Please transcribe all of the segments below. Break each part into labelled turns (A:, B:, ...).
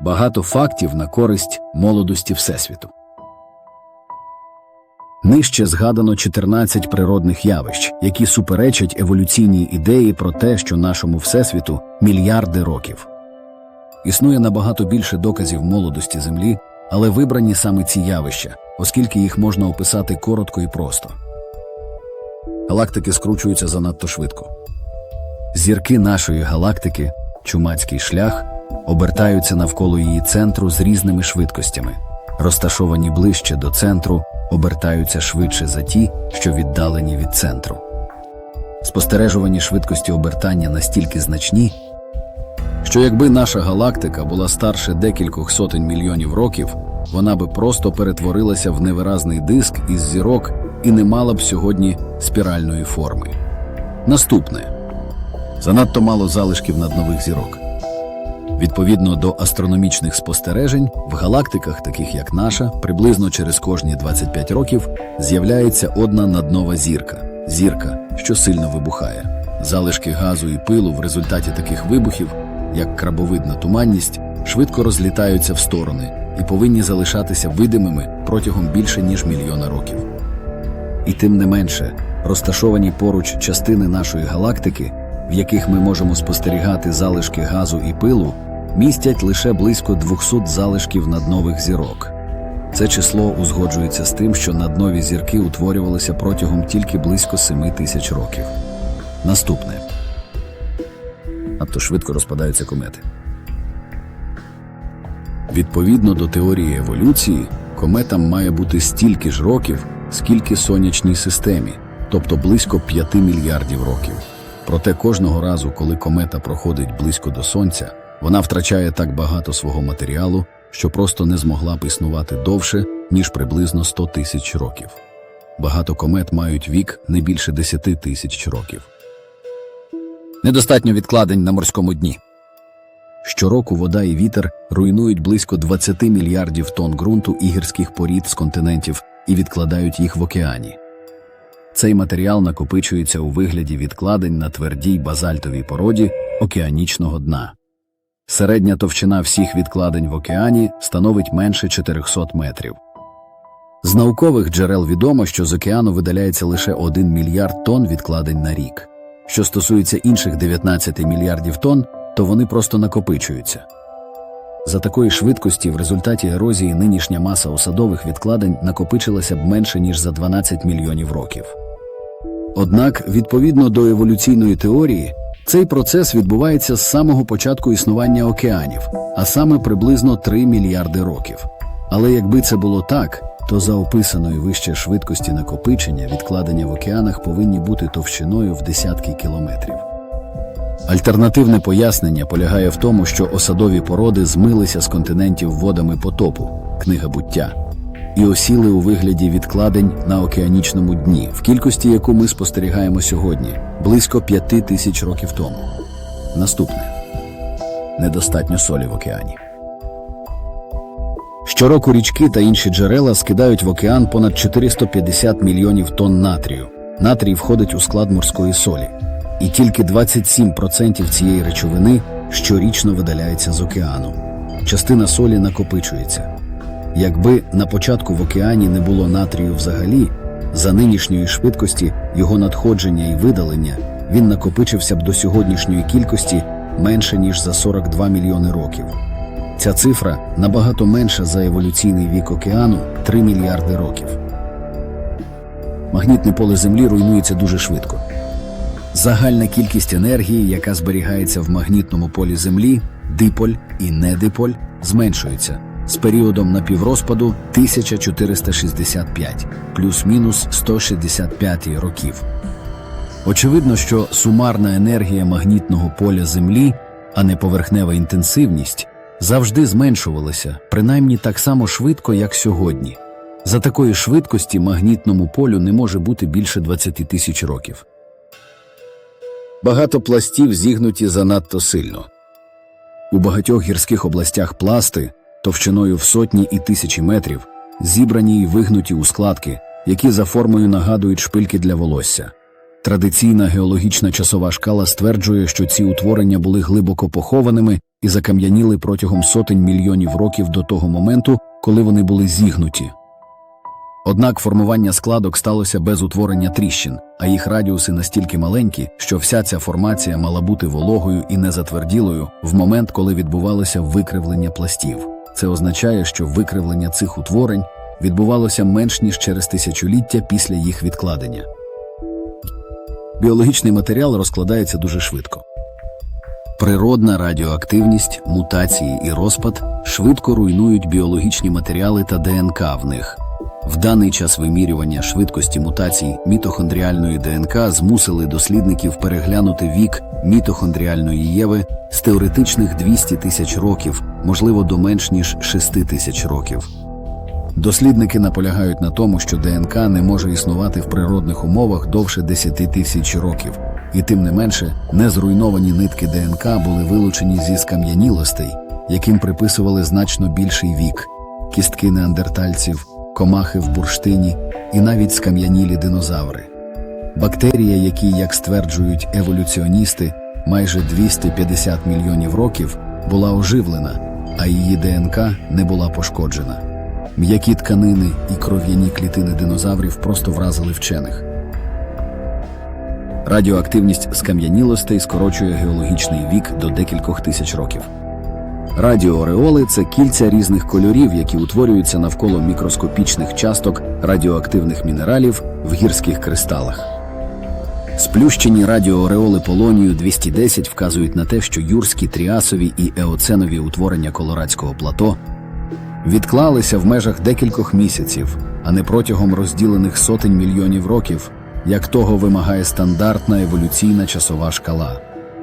A: багато фактів на користь молодості Всесвіту. Нижче згадано 14 природних явищ, які суперечать еволюційній ідеї про те, що нашому Всесвіту мільярди років. Існує набагато більше доказів молодості Землі, але вибрані саме ці явища, оскільки їх можна описати коротко і просто. Галактики скручуються занадто швидко. Зірки нашої галактики, чумацький шлях, обертаються навколо її центру з різними швидкостями. Розташовані ближче до центру, обертаються швидше за ті, що віддалені від центру. Спостережувані швидкості обертання настільки значні, що якби наша галактика була старше декількох сотень мільйонів років, вона би просто перетворилася в невиразний диск із зірок і не мала б сьогодні спіральної форми. Наступне занадто мало залишків наднових зірок. Відповідно до астрономічних спостережень, в галактиках, таких як наша, приблизно через кожні 25 років з'являється одна наднова зірка зірка, що сильно вибухає. Залишки газу і пилу в результаті таких вибухів, як крабовидна туманність, швидко розлітаються в сторони і повинні залишатися видимими протягом більше ніж мільйона років. І тим не менше, розташовані поруч частини нашої галактики, в яких ми можемо спостерігати залишки газу і пилу, містять лише близько 200 залишків наднових зірок. Це число узгоджується з тим, що наднові зірки утворювалися протягом тільки близько 7 тисяч років. Наступне надто швидко розпадаються комети. Відповідно до теорії еволюції, кометам має бути стільки ж років, скільки сонячній системі, тобто близько 5 мільярдів років. Проте кожного разу, коли комета проходить близько до Сонця, вона втрачає так багато свого матеріалу, що просто не змогла б існувати довше, ніж приблизно 100 тисяч років. Багато комет мають вік не більше 10 тисяч років. Недостатньо відкладень на морському дні. Щороку вода і вітер руйнують близько 20 мільярдів тонн ґрунту і гірських порід з континентів і відкладають їх в океані. Цей матеріал накопичується у вигляді відкладень на твердій базальтовій породі океанічного дна. Середня товщина всіх відкладень в океані становить менше 400 метрів. З наукових джерел відомо, що з океану видаляється лише 1 мільярд тонн відкладень на рік. Що стосується інших 19 мільярдів тонн, то вони просто накопичуються. За такої швидкості в результаті ерозії нинішня маса осадових відкладень накопичилася б менше, ніж за 12 мільйонів років. Однак, відповідно до еволюційної теорії, цей процес відбувається з самого початку існування океанів, а саме приблизно 3 мільярди років. Але якби це було так, то за описаної вище швидкості накопичення відкладення в океанах повинні бути товщиною в десятки кілометрів. Альтернативне пояснення полягає в тому, що осадові породи змилися з континентів водами потопу книга буття і осіли у вигляді відкладень на океанічному дні, в кількості, яку ми спостерігаємо сьогодні, близько п'яти тисяч років тому. Наступне недостатньо солі в океані. Щороку річки та інші джерела скидають в океан понад 450 мільйонів тонн натрію. Натрій входить у склад морської солі, і тільки 27% цієї речовини щорічно видаляється з океану. Частина солі накопичується. Якби на початку в океані не було натрію взагалі, за нинішньої швидкості його надходження і видалення він накопичився б до сьогоднішньої кількості менше ніж за 42 мільйони років. Ця цифра набагато менша за еволюційний вік океану 3 мільярди років. Магнітне поле Землі руйнується дуже швидко. Загальна кількість енергії, яка зберігається в магнітному полі Землі, диполь і недиполь, зменшується з періодом напіврозпаду 1465 плюс-мінус 165 років. Очевидно, що сумарна енергія магнітного поля Землі, а не поверхнева інтенсивність, завжди зменшувалася, принаймні так само швидко, як сьогодні. За такої швидкості магнітному полю не може бути більше 20 тисяч років. Багато пластів зігнуті занадто сильно. У багатьох гірських областях пласти, товщиною в сотні і тисячі метрів, зібрані й вигнуті у складки, які за формою нагадують шпильки для волосся. Традиційна геологічна часова шкала стверджує, що ці утворення були глибоко похованими і закам'яніли протягом сотень мільйонів років до того моменту, коли вони були зігнуті. Однак формування складок сталося без утворення тріщин, а їх радіуси настільки маленькі, що вся ця формація мала бути вологою і незатверділою в момент, коли відбувалося викривлення пластів. Це означає, що викривлення цих утворень відбувалося менш ніж через тисячоліття після їх відкладення. Біологічний матеріал розкладається дуже швидко. Природна радіоактивність, мутації і розпад швидко руйнують біологічні матеріали та ДНК в них. В даний час вимірювання швидкості мутацій мітохондріальної ДНК змусили дослідників переглянути вік мітохондріальної Єви з теоретичних 200 тисяч років, можливо, до менш ніж 6 тисяч років. Дослідники наполягають на тому, що ДНК не може існувати в природних умовах довше 10 тисяч років, і тим не менше незруйновані нитки ДНК були вилучені зі скам'янілостей, яким приписували значно більший вік, кістки неандертальців, комахи в бурштині і навіть скам'янілі динозаври. Бактерія, які, як стверджують еволюціоністи, майже 250 мільйонів років, була оживлена, а її ДНК не була пошкоджена. М'які тканини і кров'яні клітини динозаврів просто вразили вчених. Радіоактивність скам'янілостей скорочує геологічний вік до декількох тисяч років. Радіоореоли це кільця різних кольорів, які утворюються навколо мікроскопічних часток радіоактивних мінералів в гірських кристалах. Сплющені радіоореоли полонію 210 вказують на те, що юрські, тріасові і еоценові утворення Колорадського плато відклалися в межах декількох місяців, а не протягом розділених сотень мільйонів років, як того вимагає стандартна еволюційна часова шкала.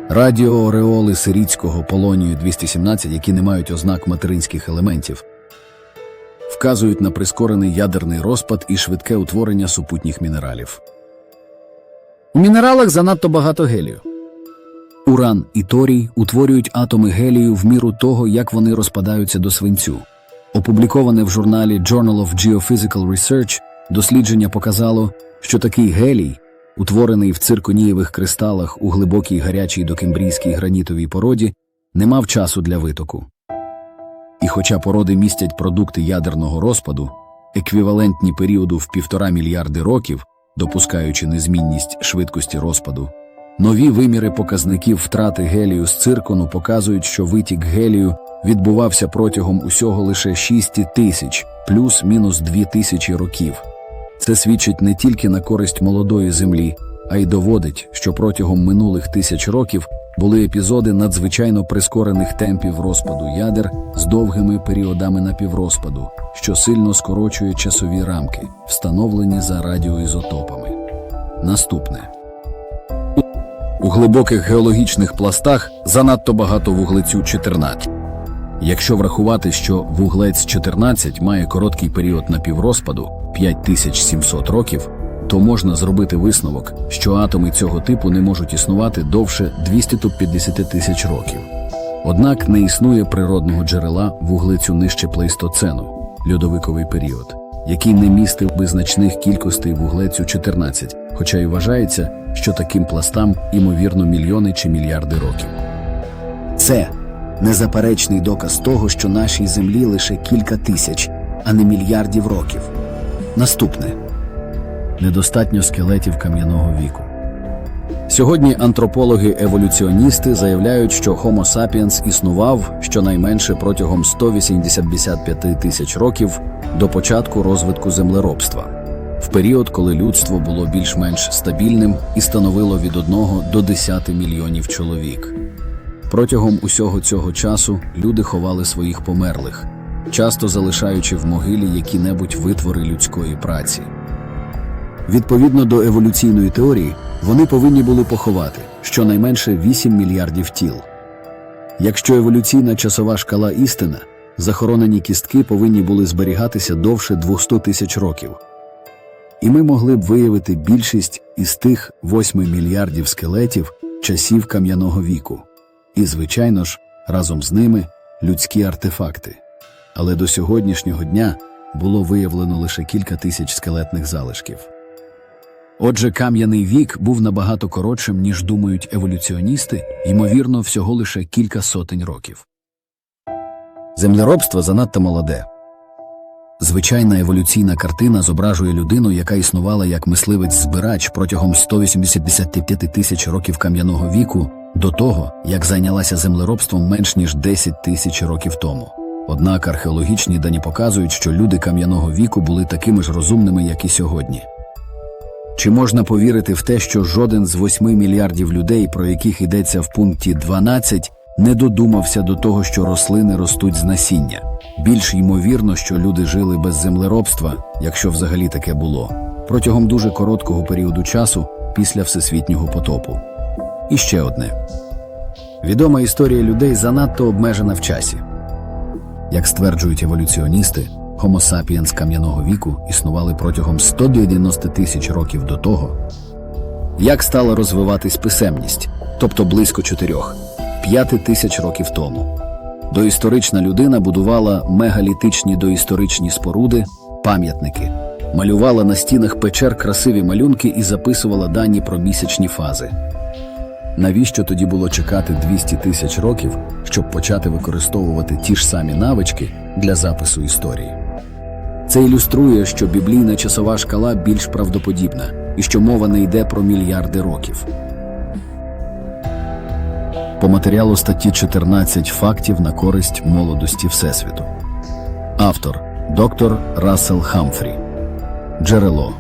A: Радіоореоли сирійського полонію 217, які не мають ознак материнських елементів, вказують на прискорений ядерний розпад і швидке утворення супутніх мінералів. У мінералах занадто багато гелію. Уран і торій утворюють атоми гелію в міру того, як вони розпадаються до свинцю. Опубліковане в журналі Journal of Geophysical Research дослідження показало, що такий гелій, утворений в цирконієвих кристалах у глибокій гарячій докембрійській гранітовій породі, не мав часу для витоку. І хоча породи містять продукти ядерного розпаду, еквівалентні періоду в півтора мільярди років, допускаючи незмінність швидкості розпаду, нові виміри показників втрати гелію з циркону показують, що витік гелію відбувався протягом усього лише 6 тисяч плюс-мінус 2 тисячі років. Це свідчить не тільки на користь молодої землі, а й доводить, що протягом минулих тисяч років були епізоди надзвичайно прискорених темпів розпаду ядер з довгими періодами напіврозпаду, що сильно скорочує часові рамки, встановлені за радіоізотопами. Наступне у глибоких геологічних пластах занадто багато вуглецю 14. Якщо врахувати, що вуглець 14 має короткий період напіврозпаду 5700 років, то можна зробити висновок, що атоми цього типу не можуть існувати довше 250 тисяч років. Однак не існує природного джерела вуглецю нижче плейстоцену, льодовиковий період, який не містив би значних кількостей вуглецю 14, хоча й вважається, що таким пластам імовірно мільйони чи мільярди років. Це незаперечний доказ того, що нашій землі лише кілька тисяч, а не мільярдів років. Наступне недостатньо скелетів кам'яного віку. Сьогодні антропологи-еволюціоністи заявляють, що Homo sapiens існував щонайменше протягом 185 тисяч років до початку розвитку землеробства, в період, коли людство було більш-менш стабільним і становило від 1 до 10 мільйонів чоловік. Протягом усього цього часу люди ховали своїх померлих, часто залишаючи в могилі які-небудь витвори людської праці. Відповідно до еволюційної теорії, вони повинні були поховати щонайменше 8 мільярдів тіл. Якщо еволюційна часова шкала істина, захоронені кістки повинні були зберігатися довше 200 тисяч років. І ми могли б виявити більшість із тих 8 мільярдів скелетів часів кам'яного віку. І, звичайно ж, разом з ними людські артефакти. Але до сьогоднішнього дня було виявлено лише кілька тисяч скелетних залишків. Отже, кам'яний вік був набагато коротшим, ніж думають еволюціоністи, ймовірно, всього лише кілька сотень років. Землеробство занадто молоде. Звичайна еволюційна картина зображує людину, яка існувала як мисливець-збирач протягом 185 тисяч років кам'яного віку до того, як зайнялася землеробством менш ніж 10 тисяч років тому. Однак археологічні дані показують, що люди кам'яного віку були такими ж розумними, як і сьогодні. Чи можна повірити в те, що жоден з 8 мільярдів людей, про яких йдеться в пункті 12, не додумався до того, що рослини ростуть з насіння? Більш ймовірно, що люди жили без землеробства, якщо взагалі таке було, протягом дуже короткого періоду часу після всесвітнього потопу. І ще одне відома історія людей занадто обмежена в часі. Як стверджують еволюціоністи, Sapiens кам'яного віку існували протягом 190 тисяч років до того, як стала розвиватись писемність, тобто близько 4-5 тисяч років тому. Доісторична людина будувала мегалітичні доісторичні споруди, пам'ятники, малювала на стінах печер красиві малюнки і записувала дані про місячні фази. Навіщо тоді було чекати 200 тисяч років, щоб почати використовувати ті ж самі навички для запису історії? Це ілюструє, що біблійна часова шкала більш правдоподібна і що мова не йде про мільярди років. По матеріалу статті 14 фактів на користь молодості Всесвіту. Автор доктор Рассел Хамфрі. Джерело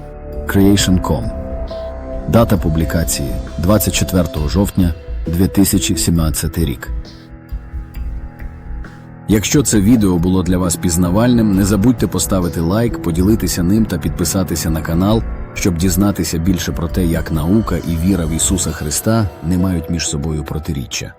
A: Creation.com Дата публікації 24 жовтня 2017 рік. Якщо це відео було для вас пізнавальним, не забудьте поставити лайк, поділитися ним та підписатися на канал, щоб дізнатися більше про те, як наука і віра в Ісуса Христа не мають між собою протиріччя.